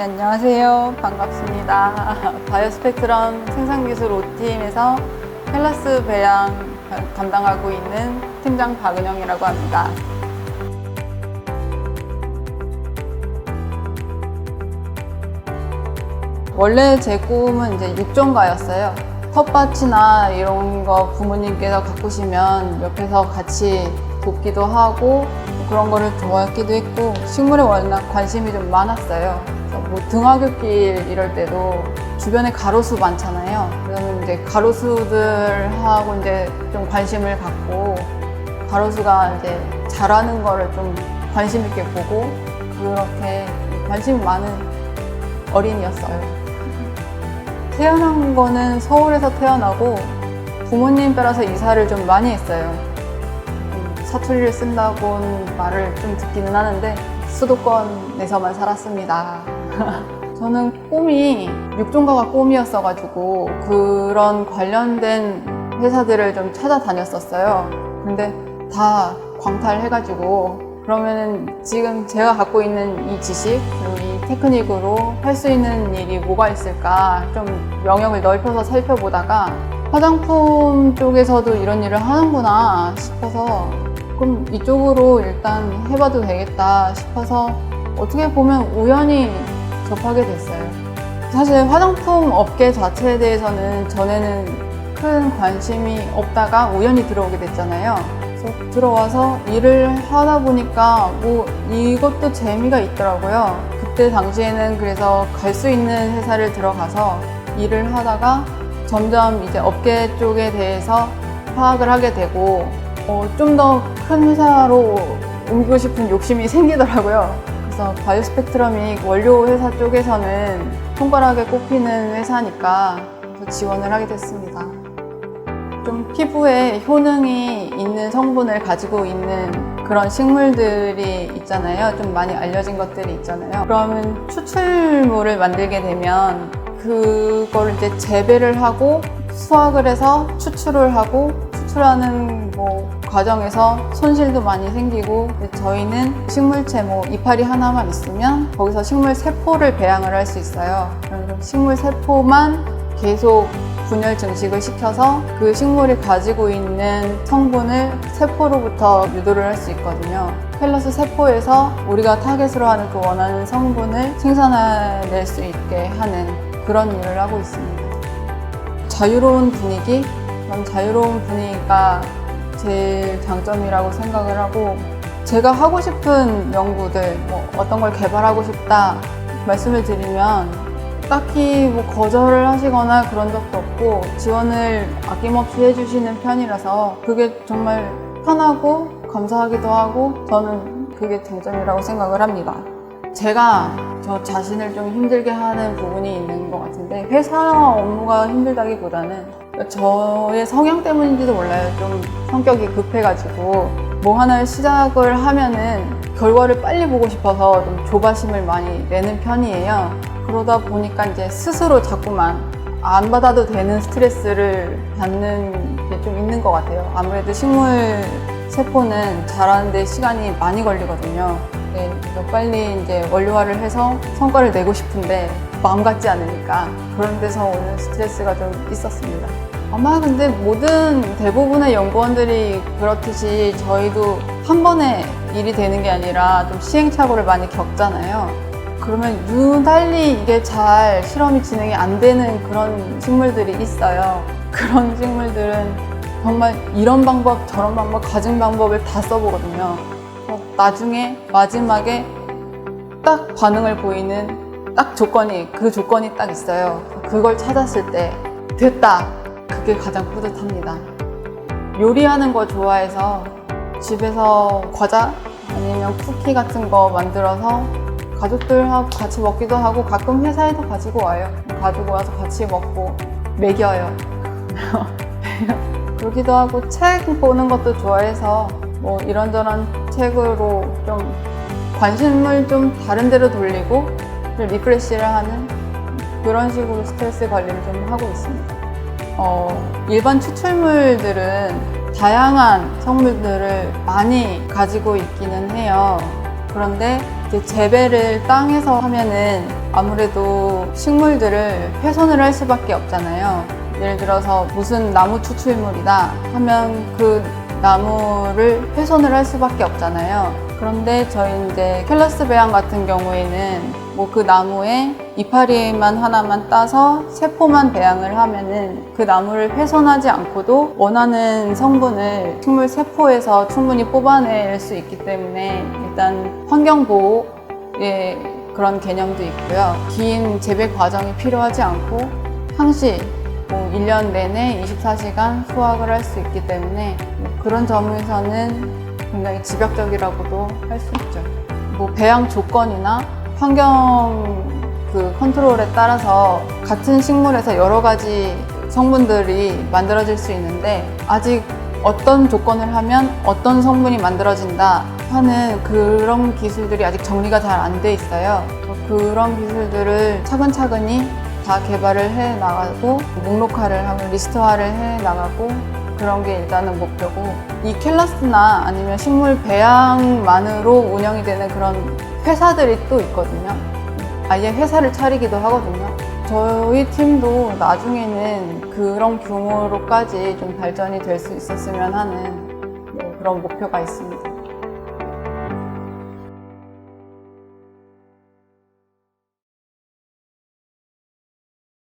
네, 안녕하세요. 반갑습니다. 바이오스펙트럼 생산기술 5팀에서 헬라스 배양 담당하고 있는 팀장 박은영이라고 합니다. 원래 제 꿈은 이제 육종가였어요. 텃밭이나 이런 거 부모님께서 가꾸시면 옆에서 같이 돕기도 하고 그런 거를 좋아하기도 했고 식물에 워낙 관심이 좀 많았어요. 뭐 등하굣길 이럴 때도 주변에 가로수 많잖아요. 그러면 이제 가로수들하고 이제 좀 관심을 갖고 가로수가 이제 자라는 거를 좀 관심 있게 보고 그렇게 관심이 많은 어린이였어요. 태어난 거는 서울에서 태어나고 부모님 따라서 이사를 좀 많이 했어요. 음, 사투리를 쓴다고는 말을 좀 듣기는 하는데 수도권에서만 살았습니다. 저는 꿈이 육종가가 꿈이었어가지고 그런 관련된 회사들을 좀 찾아다녔었어요. 근데 다 광탈해가지고 그러면은 지금 제가 갖고 있는 이 지식 그리고 이 테크닉으로 할 수 있는 일이 뭐가 있을까 좀 영역을 넓혀서 살펴보다가 화장품 쪽에서도 이런 일을 하는구나 싶어서 그럼 이쪽으로 일단 해봐도 되겠다 싶어서 어떻게 보면 우연히 접하게 됐어요. 사실 화장품 업계 자체에 대해서는 전에는 큰 관심이 없다가 우연히 들어오게 됐잖아요. 그래서 들어와서 일을 하다 보니까 뭐 이것도 재미가 있더라고요. 그때 당시에는 그래서 갈 수 있는 회사를 들어가서 일을 하다가 점점 이제 업계 쪽에 대해서 파악을 하게 되고 어, 좀 더 큰 회사로 옮기고 싶은 욕심이 생기더라고요. 그래서 바이오 스펙트럼이 원료 회사 쪽에서는 손가락에 꼽히는 회사니까 지원을 하게 됐습니다. 좀 피부에 효능이 있는 성분을 가지고 있는 그런 식물들이 있잖아요. 좀 많이 알려진 것들이 있잖아요. 그러면 추출물을 만들게 되면 그거를 이제 재배를 하고 수확을 해서 추출을 하고 추출하는 뭐 과정에서 손실도 많이 생기고 저희는 식물체 뭐 이파리 하나만 있으면 거기서 식물 세포를 배양을 할 수 있어요. 그럼 식물 세포만 계속 분열 증식을 시켜서 그 식물이 가지고 있는 성분을 세포로부터 유도를 할 수 있거든요. 켈러스 세포에서 우리가 타겟으로 하는 그 원하는 성분을 생산해낼 수 있게 하는 그런 일을 하고 있습니다. 자유로운 분위기, 그런 자유로운 분위기가 제일 장점이라고 생각을 하고 제가 하고 싶은 연구들, 뭐 어떤 걸 개발하고 싶다 말씀을 드리면 딱히 뭐 거절을 하시거나 그런 적도 없고 지원을 아낌없이 해주시는 편이라서 그게 정말 편하고 감사하기도 하고 저는 그게 장점이라고 생각을 합니다. 제가 저 자신을 좀 힘들게 하는 부분이 있는 것 같은데 회사 업무가 힘들다기보다는 저의 성향 때문인지도 몰라요. 좀 성격이 급해가지고 뭐 하나를 시작을 하면은 결과를 빨리 보고 싶어서 좀 조바심을 많이 내는 편이에요. 그러다 보니까 이제 스스로 자꾸만 안 받아도 되는 스트레스를 받는 게 좀 있는 것 같아요. 아무래도 식물 세포는 자라는데 시간이 많이 걸리거든요. 네, 빨리 이제 원료화를 해서 성과를 내고 싶은데 마음 같지 않으니까 그런 데서 오는 스트레스가 좀 있었습니다. 아마 근데 모든 대부분의 연구원들이 그렇듯이 저희도 한 번에 일이 되는 게 아니라 좀 시행착오를 많이 겪잖아요. 그러면 유달리 이게 잘 실험이 진행이 안 되는 그런 식물들이 있어요. 그런 식물들은 정말 이런 방법, 저런 방법, 가진 방법을 다 써보거든요. 어, 나중에 마지막에 딱 반응을 보이는 딱 조건이, 그 조건이 딱 있어요. 그걸 찾았을 때 됐다! 그게 가장 뿌듯합니다. 요리하는 거 좋아해서 집에서 과자 아니면 쿠키 같은 거 만들어서 가족들하고 같이 먹기도 하고 가끔 회사에도 가지고 와요. 가지고 와서 같이 먹고 먹여요. 그러기도 하고 책 보는 것도 좋아해서 뭐 이런저런 책으로 좀 관심을 좀 다른 데로 돌리고 좀 리프레시를 하는 그런 식으로 스트레스 관리를 좀 하고 있습니다. 어, 일반 추출물들은 다양한 성분들을 많이 가지고 있기는 해요. 그런데 재배를 땅에서 하면은 아무래도 식물들을 훼손을 할 수밖에 없잖아요. 예를 들어서 무슨 나무 추출물이다 하면 그 나무를 훼손을 할 수밖에 없잖아요. 그런데 저희 이제 켈러스 배양 같은 경우에는 뭐 그 나무에 이파리만 하나만 따서 세포만 배양을 하면은 그 나무를 훼손하지 않고도 원하는 성분을 식물 세포에서 충분히 뽑아낼 수 있기 때문에 일단 환경 보호의 그런 개념도 있고요. 긴 재배 과정이 필요하지 않고 항시 뭐 1년 내내 24시간 수확을 할 수 있기 때문에 뭐 그런 점에서는 굉장히 집약적이라고도 할 수 있죠. 뭐 배양 조건이나 환경 그 컨트롤에 따라서 같은 식물에서 여러 가지 성분들이 만들어질 수 있는데 아직 어떤 조건을 하면 어떤 성분이 만들어진다 하는 그런 기술들이 아직 정리가 잘 안 돼 있어요. 그런 기술들을 차근차근히 다 개발을 해 나가고 목록화를 하고 리스트화를 해 나가고 그런 게 일단은 목표고 이 켈라스나 아니면 식물 배양만으로 운영이 되는 그런 회사들이 또 있거든요. 아예 회사를 차리기도 하거든요. 저희 팀도 나중에는 그런 규모로까지 좀 발전이 될 수 있었으면 하는 네, 그런 목표가 있습니다.